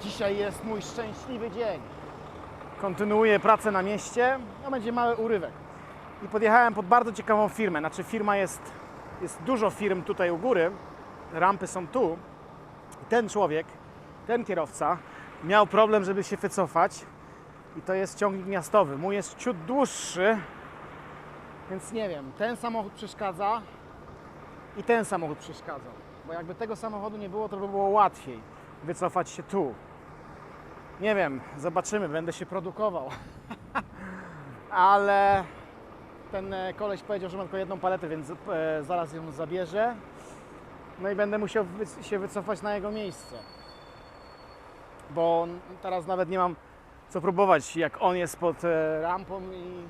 Dzisiaj jest mój szczęśliwy dzień. Kontynuuję pracę na mieście, a będzie mały urywek. I podjechałem pod bardzo ciekawą firmę. Znaczy firma jest, jest dużo firm tutaj u góry, rampy są tu. Ten człowiek, ten kierowca miał problem, żeby się wycofać i to jest ciągnik miastowy. Mój jest ciut dłuższy, więc nie wiem, ten samochód przeszkadza i ten samochód przeszkadza. Bo jakby tego samochodu nie było, to by było łatwiej wycofać się tu. Nie wiem, zobaczymy, będę się produkował. Ale ten e, koleś powiedział, że ma tylko jedną paletę, więc e, zaraz ją zabierze. No i będę musiał się wycofać na jego miejsce. Bo teraz nawet nie mam co próbować, jak on jest pod e, rampą i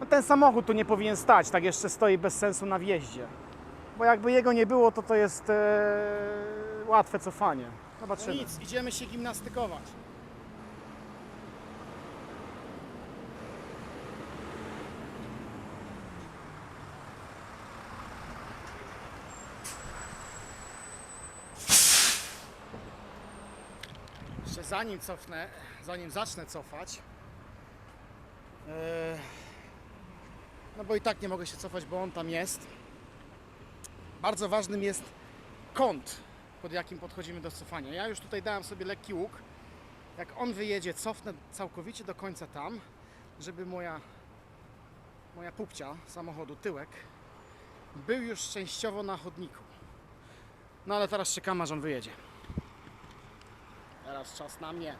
no ten samochód tu nie powinien stać, tak jeszcze stoi bez sensu na wjeździe. Bo jakby jego nie było, to to jest łatwe cofanie. No nic, idziemy się gimnastykować. Jeszcze zanim cofnę, zanim zacznę cofać, e, no bo i tak nie mogę się cofać, bo on tam jest. Bardzo ważnym jest kąt, pod jakim podchodzimy do cofania. Ja już tutaj dałem sobie lekki łuk. Jak on wyjedzie, cofnę całkowicie do końca tam, żeby moja, moja pupcia samochodu, tyłek, był już częściowo na chodniku. No ale teraz czekam, aż on wyjedzie. Teraz czas na mnie.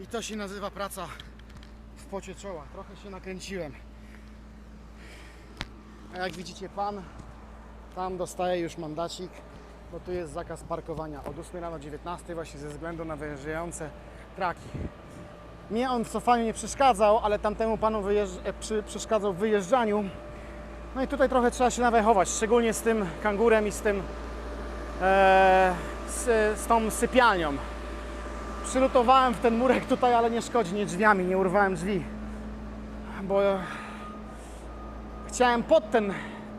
I to się nazywa praca w pocie czoła. Trochę się nakręciłem. A jak widzicie pan, tam dostaje już mandacik, bo tu jest zakaz parkowania od 8 rano do 19 właśnie ze względu na wyjeżdżające traki. Mnie on w cofaniu nie przeszkadzał, ale tamtemu panu e, przy, przeszkadzał w wyjeżdżaniu. No i tutaj trochę trzeba się nawechować, szczególnie z tym kangurem i z tym e, z, z tą sypialnią Przylutowałem w ten murek tutaj, ale nie szkodzi, nie drzwiami, nie urwałem drzwi. Bo chciałem pod ten.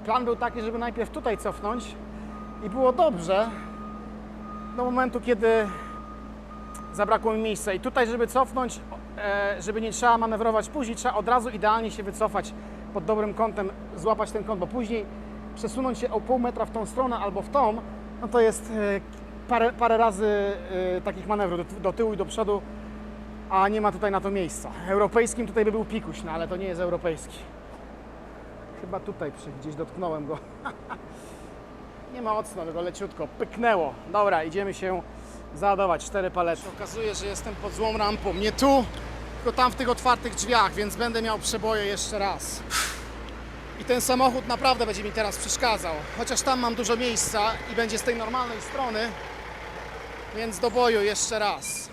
Plan był taki, żeby najpierw tutaj cofnąć i było dobrze do momentu, kiedy zabrakło mi miejsca. I tutaj, żeby cofnąć, e, żeby nie trzeba manewrować później, trzeba od razu idealnie się wycofać pod dobrym kątem, złapać ten kąt, bo później przesunąć się o pół metra w tą stronę albo w tą, no to jest e, parę, parę razy e, takich manewrów do, do tyłu i do przodu, a nie ma tutaj na to miejsca. Europejskim tutaj by był pikuś, no ale to nie jest europejski. Chyba tutaj przy, gdzieś dotknąłem go. nie mocno, tylko leciutko, pyknęło. Dobra, idziemy się załadować, cztery palety. Okazuje, że jestem pod złą rampą, nie tu, tylko tam w tych otwartych drzwiach, więc będę miał przeboje jeszcze raz. I ten samochód naprawdę będzie mi teraz przeszkadzał. Chociaż tam mam dużo miejsca i będzie z tej normalnej strony, więc do boju jeszcze raz.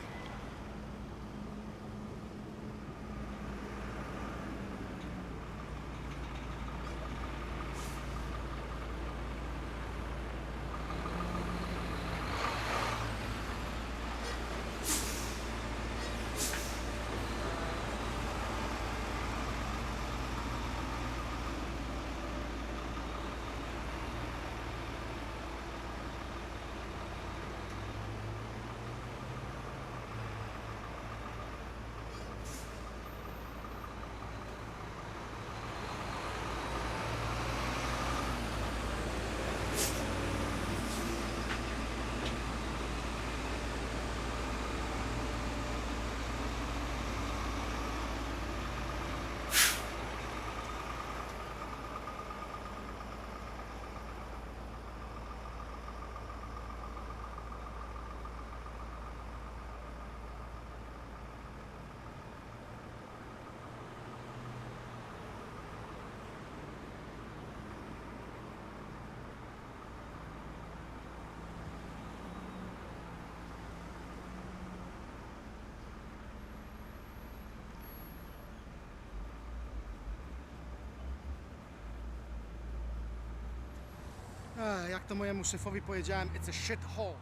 Jak to mojemu szefowi powiedziałem, it's a shit hole.